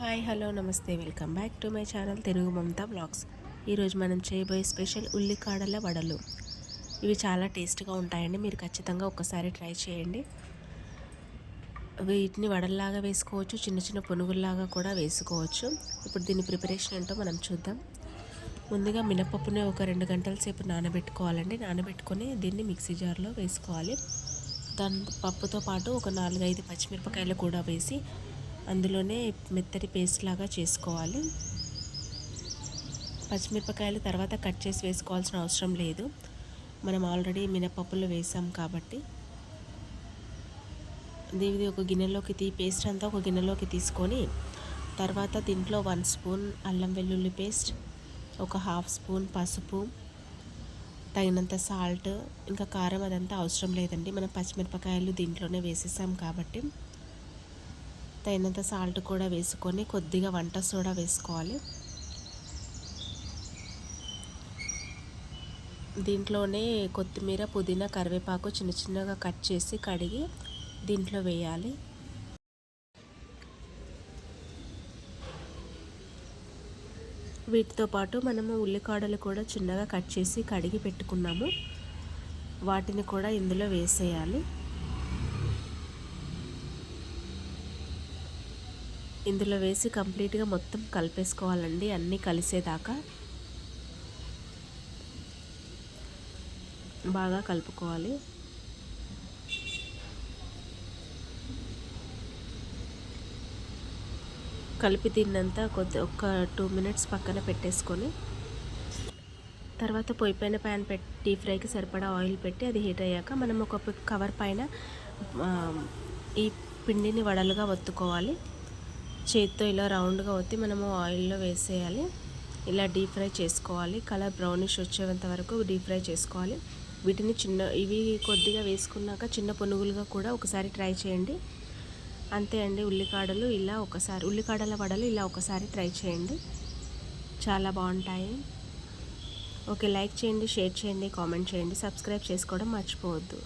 Hi hello namaste. Welcome back to my channel Telugu Mamata blogs. ఈరోజు మనం చేయబోయే special ఉల్లికాడల వడలు. ఇవి చాలా టేస్ట్గా ఉంటాయండి. మీరు ఖచ్చితంగా ఒక్కసారి ట్రై చేయండి. వీటిని వడల్లాగా వేసుకోవచ్చు చిన్న చిన్న పునుగుల్లాగా కూడా వేసుకోవచ్చు. ఇప్పుడు దీని ప్రిపరేషన్ ఏంటో మనం చూద్దాం. ముందుగా మినపప్పుని ఒక రెండు గంటల సేపు నానబెట్టుకోవాలండి. నానబెట్టుకొని దీన్ని మిక్సీ జార్లో వేసుకోవాలి. దాని పప్పుతో పాటు ఒక నాలుగైదు పచ్చిమిరపకాయలు కూడా వేసి అందులోనే మెత్తటి పేస్ట్ లాగా చేసుకోవాలి. పచ్చిమిరపకాయలు తర్వాత కట్ చేసి వేసుకోవాల్సిన అవసరం లేదు. మనం ఆల్రెడీ మినపప్పులు వేసాం కాబట్టి. దీనిది ఒక గిన్నెలోకి తీ పేస్ట్ అంతా ఒక గిన్నెలోకి తీసుకొని తర్వాత దీంట్లో వన్ స్పూన్ అల్లం వెల్లుల్లి పేస్ట్ ఒక హాఫ్ స్పూన్ పసుపు తగినంత సాల్ట్ ఇంకా కారం అదంతా అవసరం లేదండి. మనం పచ్చిమిరపకాయలు దీంట్లోనే వేసేసాం కాబట్టి. తగినంత సాల్ట్ కూడా వేసుకొని కొద్దిగా వంట సోడా వేసుకోవాలి. దీంట్లోనే కొత్తిమీర పుదీనా కరివేపాకు చిన్న చిన్నగా కట్ చేసి కడిగి దీంట్లో వేయాలి. వీటితో పాటు మనము ఉల్లికాడలు కూడా చిన్నగా కట్ చేసి కడిగి పెట్టుకున్నాము. వాటిని కూడా ఇందులో వేసేయాలి. ఇందులో వేసి కంప్లీట్గా మొత్తం కలిపేసుకోవాలండి అన్నీ కలిసేదాకా. బాగా కలుపుకోవాలి. కలిపి తిన్నంత కొద్ది ఒక టూ మినిట్స్ పక్కన పెట్టేసుకొని తర్వాత పొయ్యి పైన ప్యాన్ పెట్టి డీప్ ఫ్రైకి సరిపడా ఆయిల్ పెట్టి అది హీట్ అయ్యాక మనం ఒక కవర్ పైన ఈ పిండిని వడలుగా ఒత్తుకోవాలి. చేతితో ఇలా రౌండ్గా ఒత్తి మనము ఆయిల్లో వేసేయాలి. ఇలా డీప్ ఫ్రై చేసుకోవాలి. కలర్ బ్రౌనిష్ వచ్చేంత వరకు డీప్ ఫ్రై చేసుకోవాలి. వీటిని చిన్న ఇవి కొద్దిగా వేసుకున్నాక చిన్న పునుగులుగా కూడా ఒకసారి ట్రై చేయండి. అంతే అండి ఉల్లికాడలు ఇలా ఒకసారి ఉల్లికాడల వడలు ఇలా ఒకసారి ట్రై చేయండి. చాలా బాగుంటాయి. ఓకే లైక్ చేయండి షేర్ చేయండి కామెంట్ చేయండి. సబ్స్క్రైబ్ చేసుకోవడం మర్చిపోవద్దు.